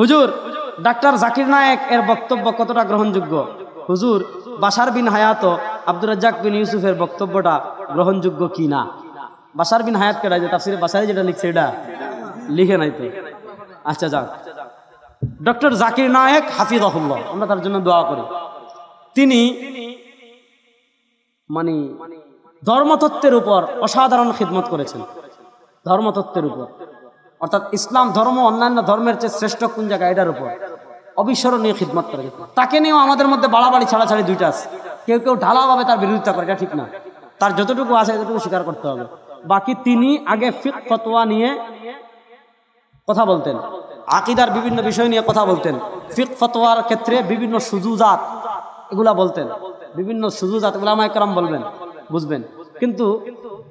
হুজুর, ডাক্তার জাকির নায়েক এর বক্তব্য কতটা গ্রহণযোগ্য? হুজুর বাসার বিন হায়াত আব্দুর রাজ্জাক বিন ইউসুফের বক্তব্যটা গ্রহণযোগ্য কি না? বাসার বিন হায়াত কেটা যে তাফসিরে বাসারে যেটা লিখছে এটা লিখে নাই তো? আচ্ছা যাক। ডক্টর জাকির নায়েক হাফিজাহুল্লাহ, আমরা তার জন্য দোয়া করি। তিনি মানে ধর্মতত্ত্বের উপর অসাধারণ খিদমত করেছেন। ধর্মতত্ত্বের উপর। অর্থাৎ ইসলাম ধর্ম অন্যান্য ধর্মের চেয়ে শ্রেষ্ঠ কোন জায়গা? এটার উপর। অবিস্মরণীয় খিদমত করে তাকে নিয়েও আমাদের মধ্যে বাড়াবাড়ি, ছাড়াছাড়ি দুইটা আছে। কেউ কেউ ঢালাভাবে তার বিরোধিতা করে, এটা ঠিক না। তার যতটুকু আছে এতটুকু স্বীকার করতে হবে। বাকি তিনি আগে ফিক, ফতোয়া নিয়ে কথা বলতেন। আকিদার বিভিন্ন বিষয় নিয়ে কথা বলতেন। ফিক, ফতোয়ার ক্ষেত্রে বিভিন্ন সুজুজাত এগুলা বলতেন। বিভিন্ন সুজুজাত এগুলো আমায় কারাম বলবেন, বুঝবেন। কিন্তু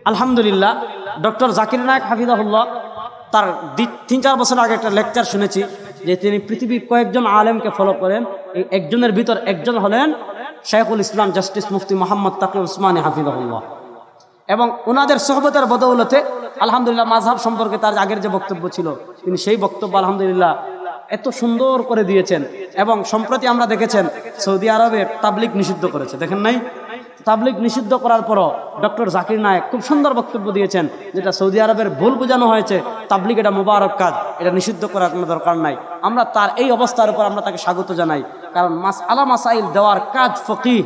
আলহামদুলিল্লাহ, ডক্টর জাকির নায়ক হাফিজাহুল্লাহ তার তিন চার বছর আগে একটা লেকচার শুনেছি যে তিনি পৃথিবীর কয়েকজন আলেমকে ফলো করেন। এই একজনের ভিতর একজন হলেন শেখুল ইসলাম জাস্টিস মুফতি মোহাম্মদ তাকি উসমানী হাফিজাহুল্লাহ। এবং ওনাদের সহবতের বদৌলতে আলহামদুলিল্লাহ মাঝহাব সম্পর্কে তার আগের যে বক্তব্য ছিল, তিনি সেই বক্তব্য আলহামদুলিল্লাহ এত সুন্দর করে দিয়েছেন এবং সম্প্রতি আমরা দেখেছেন সৌদি আরবে তাবলিক নিষিদ্ধ করেছে। দেখেন নাই? তাবলিক নিষিদ্ধ করার পরও ডক্টর জাকির নায়ক খুব সুন্দর বক্তব্য দিয়েছেন, যেটা সৌদি আরবের ভুল বোঝানো হয়েছে তাবলিক এটা মোবারক কাজ, এটা নিষিদ্ধ করার কোনো দরকার নাই। আমরা তার এই অবস্থার উপর আমরা তাকে স্বাগত জানাই, কারণ মাস আলা মাসাইল দেওয়ার কাজ ফকি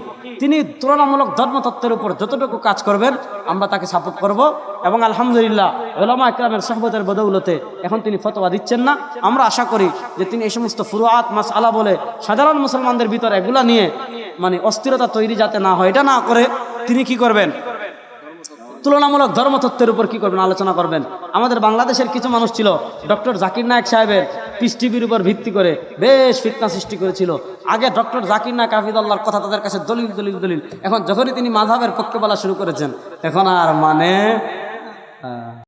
তিনি তুলনামূলক ধর্মতত্ত্বের উপর যতটুকু কাজ করবেন, আমরা তাকে সাপোর্ট করব এবং আলহামদুলিল্লাহ ওলামা একরামের সহবতের বদৌলতে এখন তিনি ফতোয়া দিচ্ছেন না। আমরা আশা করি যে তিনি এই সমস্ত ফুরুয়াত মাস আলা বলে সাধারণ মুসলমানদের ভিতরে এগুলা নিয়ে মানে অস্থিরতা তৈরি যাতে না হয়, এটা না করে তিনি কি করবেন? তুলনামূলক ধর্মতত্ত্বের উপর কি করবেন? আলোচনা করবেন। আমাদের বাংলাদেশের কিছু মানুষ ছিল, ডক্টর জাকির নায়ক সাহেবের পিস টিভির উপর ভিত্তি করে বেশ ফিতনা সৃষ্টি করেছিল। আগে ডক্টর জাকির নায়ক হাফিদুল্লাহর কথা তাদের কাছে দলিল দলিল দলিল। এখন যখনই তিনি মাঝাবের পক্ষে বলা শুরু করেছেন, এখন আর মানে